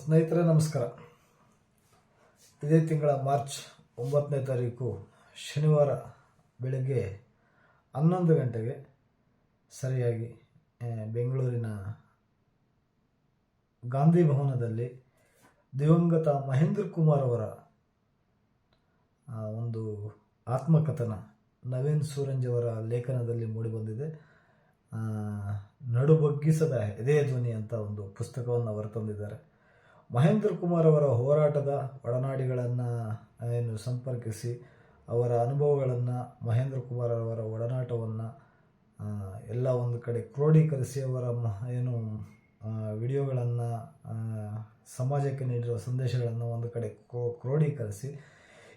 ಸ್ನೇಹಿತರೆ, ನಮಸ್ಕಾರ. ಇದೇ ತಿಂಗಳ ಮಾರ್ಚ್ ಒಂಬತ್ತನೇ ತಾರೀಕು ಶನಿವಾರ ಬೆಳಗ್ಗೆ ಹನ್ನೊಂದು ಗಂಟೆಗೆ ಸರಿಯಾಗಿ ಬೆಂಗಳೂರಿನ ಗಾಂಧಿ ಭವನದಲ್ಲಿ ದಿವಂಗತ ಮಹೇಂದ್ರ ಕುಮಾರ್ ಅವರ ಒಂದು ಆತ್ಮಕಥನ ನವೀನ್ ಸೂರಂಜ್ ಅವರ ಲೇಖನದಲ್ಲಿ ಮೂಡಿಬಂದಿದೆ. ನಡುಬಗ್ಗಿಸದ ಎದೆಯ ಧ್ವನಿ ಅಂತ ಒಂದು ಪುಸ್ತಕವನ್ನು ಹೊರತಂದಿದ್ದಾರೆ ತಂದಿದ್ದಾರೆ. ಮಹೇಂದ್ರ ಕುಮಾರ್ ಅವರ ಹೋರಾಟದ ಒಡನಾಡಿಗಳನ್ನು, ಏನು ಸಂಪರ್ಕಿಸಿ ಅವರ ಅನುಭವಗಳನ್ನು, ಮಹೇಂದ್ರ ಕುಮಾರ್ ಅವರ ಒಡನಾಟವನ್ನು ಎಲ್ಲ ಒಂದು ಕಡೆ ಕ್ರೋಢೀಕರಿಸಿ ಅವರ ಮ, ಏನು ವಿಡಿಯೋಗಳನ್ನು ಸಮಾಜಕ್ಕೆ ನೀಡಿರುವ ಸಂದೇಶಗಳನ್ನು ಒಂದು ಕಡೆ ಕ್ರೋ- ಕ್ರೋಢೀಕರಿಸಿ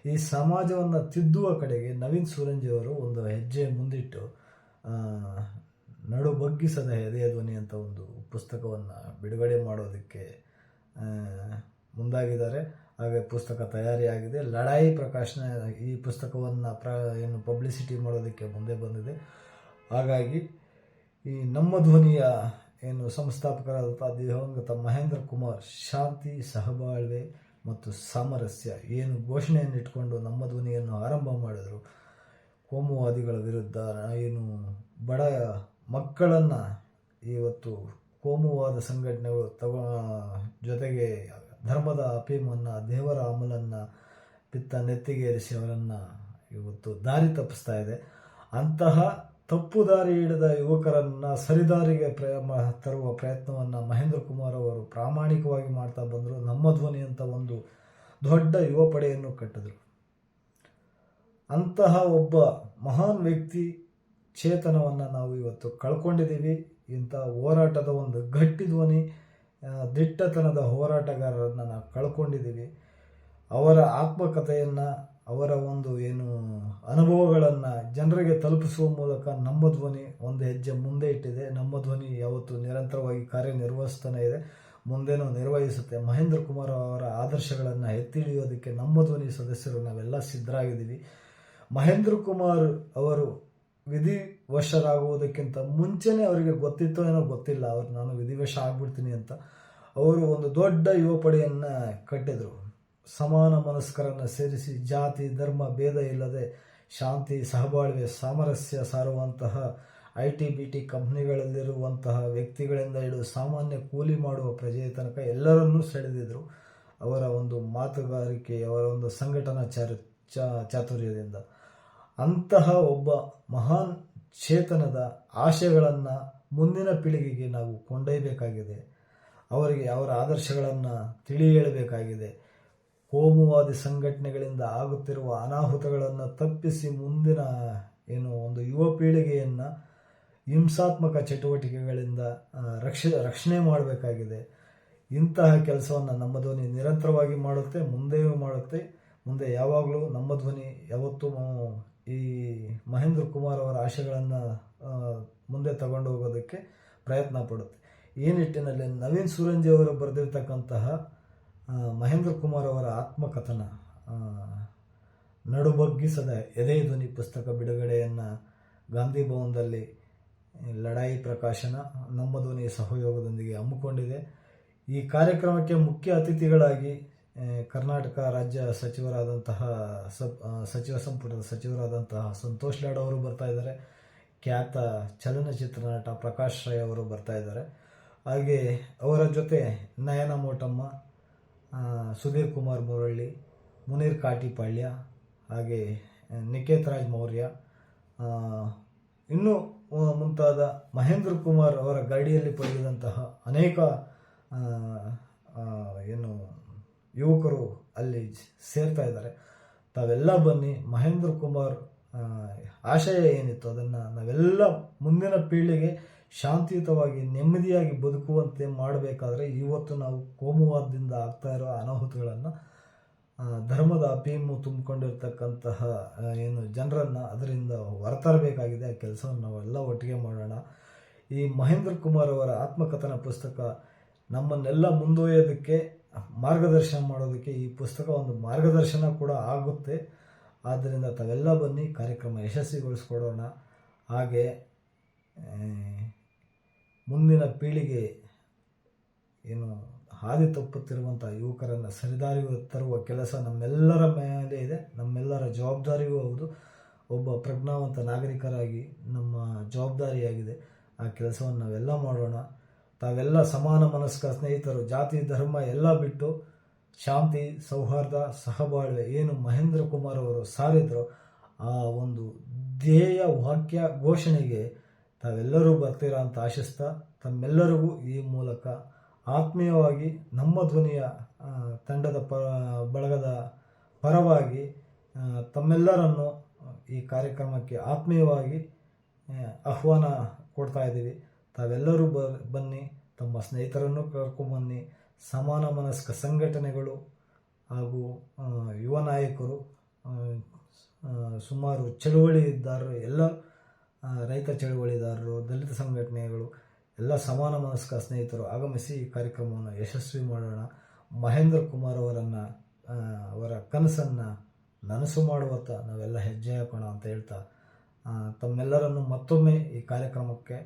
ಈ ಸಮಾಜವನ್ನು ತಿದ್ದುವ ಕಡೆಗೆ ನವೀನ್ ಸೂರಂಜಿ ಅವರು ಒಂದು ಹೆಜ್ಜೆ ಮುಂದಿಟ್ಟು ನಡು ಬಗ್ಗಿಸದ ಎದೆಯ ಧ್ವನಿ ಅಂತ ಒಂದು ಪುಸ್ತಕವನ್ನು ಬಿಡುಗಡೆ ಮಾಡೋದಕ್ಕೆ ಮುಂದಾಗಿದ್ದಾರೆ. ಹಾಗೆ ಪುಸ್ತಕ ತಯಾರಿಯಾಗಿದೆ. ಲಡಾಯಿ ಪ್ರಕಾಶನ ಈ ಪುಸ್ತಕವನ್ನು ಪ್ರ, ಏನು ಪಬ್ಲಿಸಿಟಿ ಮಾಡೋದಕ್ಕೆ ಮುಂದೆ ಬಂದಿದೆ. ಹಾಗಾಗಿ ಈ ನಮ್ಮ ಧ್ವನಿಯ ಏನು ಸಂಸ್ಥಾಪಕರಾದಂಥ ದಿವಂಗತ ಮಹೇಂದ್ರ ಕುಮಾರ್ ಶಾಂತಿ ಸಹಬಾಳ್ವೆ ಮತ್ತು ಸಾಮರಸ್ಯ ಏನು ಘೋಷಣೆಯನ್ನು ಇಟ್ಕೊಂಡು ನಮ್ಮ ಧ್ವನಿಯನ್ನು ಆರಂಭ ಮಾಡಿದರು. ಕೋಮುವಾದಿಗಳ ವಿರುದ್ಧ ಏನು ಬಡ ಮಕ್ಕಳನ್ನು ಇವತ್ತು ಕೋಮುವಾದ ಸಂಘಟನೆಗಳು ತಗೋ ಜೊತೆಗೆ ಧರ್ಮದ ಅಪೀಮನ್ನು ದೇವರ ಅಮಲನ್ನು ಪಿತ್ತ ನೆತ್ತಿಗೇರಿಸಿ ಅವರನ್ನು ಇವತ್ತು ದಾರಿ ತಪ್ಪಿಸ್ತಾ ಇದೆ. ಅಂತಹ ತಪ್ಪು ದಾರಿ ಹಿಡಿದ ಯುವಕರನ್ನು ಸರಿದಾರಿಗೆ ಪ್ರ ತರುವ ಪ್ರಯತ್ನವನ್ನು ಮಹೇಂದ್ರ ಕುಮಾರ್ ಅವರು ಪ್ರಾಮಾಣಿಕವಾಗಿ ಮಾಡ್ತಾ ಬಂದರು. ನಮ್ಮ ಧ್ವನಿ ಅಂತ ಒಂದು ದೊಡ್ಡ ಯುವ ಪಡೆಯನ್ನು ಕಟ್ಟಿದ್ರು. ಅಂತಹ ಒಬ್ಬ ಮಹಾನ್ ವ್ಯಕ್ತಿ ಚೇತನವನ್ನು ನಾವು ಇವತ್ತು ಕಳ್ಕೊಂಡಿದ್ದೀವಿ. ಇಂಥ ಹೋರಾಟದ ಒಂದು ಗಟ್ಟಿ ಧ್ವನಿ ದಿಟ್ಟತನದ ಹೋರಾಟಗಾರರನ್ನು ನಾವು ಕಳ್ಕೊಂಡಿದ್ದೀವಿ. ಅವರ ಆತ್ಮಕಥೆಯನ್ನು, ಅವರ ಒಂದು ಏನು ಅನುಭವಗಳನ್ನು ಜನರಿಗೆ ತಲುಪಿಸುವ ಮೂಲಕ ನಮ್ಮ ಧ್ವನಿ ಒಂದು ಹೆಜ್ಜೆ ಮುಂದೆ ಇಟ್ಟಿದೆ. ನಮ್ಮ ಧ್ವನಿ ಯಾವತ್ತು ನಿರಂತರವಾಗಿ ಕಾರ್ಯನಿರ್ವಹಿಸ್ತಾನೆ ಇದೆ. ಮುಂದೇನೂ ನಿರ್ವಹಿಸುತ್ತೆ. ಮಹೇಂದ್ರ ಕುಮಾರ್ ಅವರ ಆದರ್ಶಗಳನ್ನು ಎತ್ತಿ ಹಿಡಿಯೋದಕ್ಕೆ ನಮ್ಮ ಧ್ವನಿ ಸದಸ್ಯರು ನಾವೆಲ್ಲ ಸಿದ್ಧರಾಗಿದ್ದೀವಿ. ಮಹೇಂದ್ರ ಕುಮಾರ್ ಅವರು ವಿಧಿವಶರಾಗುವುದಕ್ಕಿಂತ ಮುಂಚೆನೇ ಅವರಿಗೆ ಗೊತ್ತಿತ್ತೋ ಏನೋ ಗೊತ್ತಿಲ್ಲ. ಅವ್ರು ನಾನು ವಿಧಿವಶ ಆಗ್ಬಿಡ್ತೀನಿ ಅಂತ ಅವರು ಒಂದು ದೊಡ್ಡ ಯುವ ಪಡೆಯನ್ನು ಕಟ್ಟಿದರು. ಸಮಾನ ಮನಸ್ಕರನ್ನು ಸೇರಿಸಿ ಜಾತಿ, ಧರ್ಮ, ಭೇದ ಇಲ್ಲದೆ ಶಾಂತಿ, ಸಹಬಾಳ್ವೆ, ಸಾಮರಸ್ಯ ಸಾರುವಂತಹ ಐ ಟಿ ಬಿ ಟಿ ಕಂಪ್ನಿಗಳಲ್ಲಿರುವಂತಹ ವ್ಯಕ್ತಿಗಳಿಂದ ಹಿಡಿದು ಸಾಮಾನ್ಯ ಕೂಲಿ ಮಾಡುವ ಪ್ರಜೆಯ ತನಕ ಎಲ್ಲರನ್ನೂ ಸೆಳೆದಿದ್ರು. ಅವರ ಒಂದು ಮಾತುಗಾರಿಕೆ, ಅವರ ಒಂದು ಸಂಘಟನಾ ಚಾತುರ್ಯದಿಂದ. ಅಂತಹ ಒಬ್ಬ ಮಹಾನ್ ಚೇತನದ ಆಶೆಗಳನ್ನು ಮುಂದಿನ ಪೀಳಿಗೆಗೆ ನಾವು ಕೊಂಡೊಯ್ಯಬೇಕಾಗಿದೆ. ಅವರಿಗೆ ಅವರ ಆದರ್ಶಗಳನ್ನು ತಿಳಿ ಹೇಳಬೇಕಾಗಿದೆ ಕೋಮುವಾದಿ ಸಂಘಟನೆಗಳಿಂದ ಆಗುತ್ತಿರುವ ಅನಾಹುತಗಳನ್ನು ತಪ್ಪಿಸಿ ಮುಂದಿನ ಏನು ಒಂದು ಯುವ ಪೀಳಿಗೆಯನ್ನು ಹಿಂಸಾತ್ಮಕ ಚಟುವಟಿಕೆಗಳಿಂದ ರಕ್ಷ, ರಕ್ಷಣೆ ಮಾಡಬೇಕಾಗಿದೆ. ಇಂತಹ ಕೆಲಸವನ್ನು ನಮ್ಮ ಧ್ವನಿ ನಿರಂತರವಾಗಿ ಮಾಡುತ್ತೆ, ಮುಂದೆಯೂ ಮಾಡುತ್ತೆ. ಮುಂದೆ ಯಾವಾಗಲೂ ನಮ್ಮ ಧ್ವನಿ, ಯಾವತ್ತೂ ಈ ಮಹೇಂದ್ರ ಕುಮಾರ್ ಅವರ ಆಶಯಗಳನ್ನು ಮುಂದೆ ತಗೊಂಡು ಹೋಗೋದಕ್ಕೆ ಪ್ರಯತ್ನ ಪಡುತ್ತೆ. ಈ ನಿಟ್ಟಿನಲ್ಲಿ ನವೀನ್ ಸೂರಂಜಿ ಅವರು ಬರೆದಿರ್ತಕ್ಕಂತಹ ಮಹೇಂದ್ರ ಕುಮಾರ್ ಅವರ ಆತ್ಮಕಥನ ನಡುಬಗ್ಗಿಸದ ಎದೆ ಧ್ವನಿ ಪುಸ್ತಕ ಬಿಡುಗಡೆಯನ್ನು ಗಾಂಧಿ ಭವನದಲ್ಲಿ ಲಡಾಯಿ ಪ್ರಕಾಶನ ನಮ್ಮ ಧ್ವನಿ ಸಹಯೋಗದೊಂದಿಗೆ ಹಮ್ಮಿಕೊಂಡಿದೆ. ಈ ಕಾರ್ಯಕ್ರಮಕ್ಕೆ ಮುಖ್ಯ ಅತಿಥಿಗಳಾಗಿ ಕರ್ನಾಟಕ ರಾಜ್ಯ ಸಚಿವರಾದಂತಹ ಸಬ್ ಸಚಿವ ಸಂಪುಟದ ಸಚಿವರಾದಂತಹ ಸಂತೋಷ್ ಲಾಡ್ ಅವರು ಬರ್ತಾ ಇದ್ದಾರೆ. ಖ್ಯಾತ ಚಲನಚಿತ್ರ ನಟ ಪ್ರಕಾಶ್ ರೈ ಅವರು ಬರ್ತಾ ಇದ್ದಾರೆ. ಹಾಗೆ ಅವರ ಜೊತೆ ನಯನ ಮೋಟಮ್ಮ ಸುಧೀರ್ ಕುಮಾರ್ ಮುರಳ್ಳಿ, ಮುನೀರ್ ಕಾಟಿಪಾಳ್ಯ, ಹಾಗೆ ನಿಕೇತ್ ರಾಜ್ ಮೌರ್ಯ ಇನ್ನೂ ಮುಂತಾದ ಮಹೇಂದ್ರ ಕುಮಾರ್ ಅವರ ಗಾಡಿಯಲ್ಲಿ ಪಡೆದಂತಹ ಅನೇಕ ಏನು ಯುವಕರು ಅಲ್ಲಿ ಸೇರ್ತಾ ಇದ್ದಾರೆ. ತಾವೆಲ್ಲ ಬನ್ನಿ. ಮಹೇಂದ್ರ ಕುಮಾರ್ ಆಶಯ ಏನಿತ್ತು? ಅದನ್ನು ನಾವೆಲ್ಲ ಮುಂದಿನ ಪೀಳಿಗೆ ಶಾಂತಿಯುತವಾಗಿ, ನೆಮ್ಮದಿಯಾಗಿ ಬದುಕುವಂತೆ ಮಾಡಬೇಕಾದ್ರೆ ಇವತ್ತು ನಾವು ಕೋಮುವಾದದಿಂದ ಆಗ್ತಾ ಇರೋ ಅನಾಹುತಗಳನ್ನು ಧರ್ಮದ ಅಪೀಮು ತುಂಬಿಕೊಂಡಿರ್ತಕ್ಕಂತಹ ಏನು ಜನರನ್ನು ಅದರಿಂದ ಹೊರತರಬೇಕಾಗಿದೆ. ಆ ಕೆಲಸವನ್ನು ನಾವೆಲ್ಲ ಒಟ್ಟಿಗೆ ಮಾಡೋಣ. ಈ ಮಹೇಂದ್ರ ಕುಮಾರ್ ಅವರ ಆತ್ಮಕಥನ ಪುಸ್ತಕ ನಮ್ಮನ್ನೆಲ್ಲ ಮುಂದೊಯ್ಯೋದಕ್ಕೆ ಮಾರ್ಗದರ್ಶನ ಮಾಡೋದಕ್ಕೆ ಈ ಪುಸ್ತಕ ಒಂದು ಮಾರ್ಗದರ್ಶನ ಕೂಡ ಆಗುತ್ತೆ. ಆದ್ದರಿಂದ ತಾವೆಲ್ಲ ಬನ್ನಿ, ಕಾರ್ಯಕ್ರಮ ಯಶಸ್ವಿಗೊಳಿಸ್ಕೊಡೋಣ. ಹಾಗೆ ಮುಂದಿನ ಪೀಳಿಗೆ ಏನು ಹಾದಿ ತಪ್ಪುತ್ತಿರುವಂಥ ಯುವಕರನ್ನು ಸರಿದಾರಿಗೆ ತರುವ ಕೆಲಸ ನಮ್ಮೆಲ್ಲರ ಮೇಲೆ ಇದೆ. ನಮ್ಮೆಲ್ಲರ ಜವಾಬ್ದಾರಿಯೂ ಹೌದು. ಒಬ್ಬ ಪ್ರಜ್ಞಾವಂತ ನಾಗರಿಕರಾಗಿ ನಮ್ಮ ಜವಾಬ್ದಾರಿಯಾಗಿದೆ. ಆ ಕೆಲಸವನ್ನು ನಾವೆಲ್ಲ ಮಾಡೋಣ. ತಾವೆಲ್ಲ ಸಮಾನ ಮನಸ್ಕ ಸ್ನೇಹಿತರು, ಜಾತಿ, ಧರ್ಮ ಎಲ್ಲ ಬಿಟ್ಟು ಶಾಂತಿ, ಸೌಹಾರ್ದ, ಸಹಬಾಳ್ವೆ, ಏನು ಮಹೇಂದ್ರ ಕುಮಾರ್ ಅವರು ಸಾರಿದ್ರು ಆ ಒಂದು ಧ್ಯೇಯ ವಾಕ್ಯ ಘೋಷಣೆಗೆ ತಾವೆಲ್ಲರೂ ಬರ್ತೀರಾ ಅಂತ ಆಶಿಸ್ತಾ ತಮ್ಮೆಲ್ಲರಿಗೂ ಈ ಮೂಲಕ ಆತ್ಮೀಯವಾಗಿ ನಮ್ಮ ಧ್ವನಿಯ ತಂಡದ ಪ, ಬಳಗದ ಪರವಾಗಿ ತಮ್ಮೆಲ್ಲರನ್ನು ಈ ಕಾರ್ಯಕ್ರಮಕ್ಕೆ ಆತ್ಮೀಯವಾಗಿ ಆಹ್ವಾನ ಕೊಡ್ತಾ ಇದ್ದೀವಿ. ತಾವೆಲ್ಲರೂ ಬ, ಬನ್ನಿ, ತಮ್ಮ ಸ್ನೇಹಿತರನ್ನು ಕರ್ಕೊಂಬನ್ನಿ, ಸಮಾನ ಮನಸ್ಕ ಸಂಘಟನೆಗಳು ಹಾಗೂ ಯುವ ನಾಯಕರು ಸುಮಾರು ಚಳುವಳಿದಾರರು, ಎಲ್ಲ ರೈತ ಚಳುವಳಿದಾರರು, ದಲಿತ ಸಂಘಟನೆಗಳು, ಎಲ್ಲ ಸಮಾನ ಮನಸ್ಕ ಸ್ನೇಹಿತರು ಆಗಮಿಸಿ ಈ ಕಾರ್ಯಕ್ರಮವನ್ನು ಯಶಸ್ವಿ ಮಾಡೋಣ. ಮಹೇಂದ್ರ ಕುಮಾರ್ ಅವರನ್ನು ಅವರ ಕನಸನ್ನು ನನಸು ಮಾಡುವತ್ತ ನಾವೆಲ್ಲ ಹೆಜ್ಜೆ ಹಾಕೋಣ ಅಂತ ಹೇಳ್ತಾ ತಮ್ಮೆಲ್ಲರನ್ನು ಮತ್ತೊಮ್ಮೆ ಈ ಕಾರ್ಯಕ್ರಮಕ್ಕೆ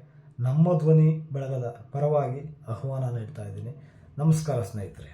ನಮ್ಮ ಧ್ವನಿ ಬೆಳಗದ ಪರವಾಗಿ ಆಹ್ವಾನ ನೀಡ್ತಾ ಇದ್ದೀನಿ. ನಮಸ್ಕಾರ ಸ್ನೇಹಿತರೆ.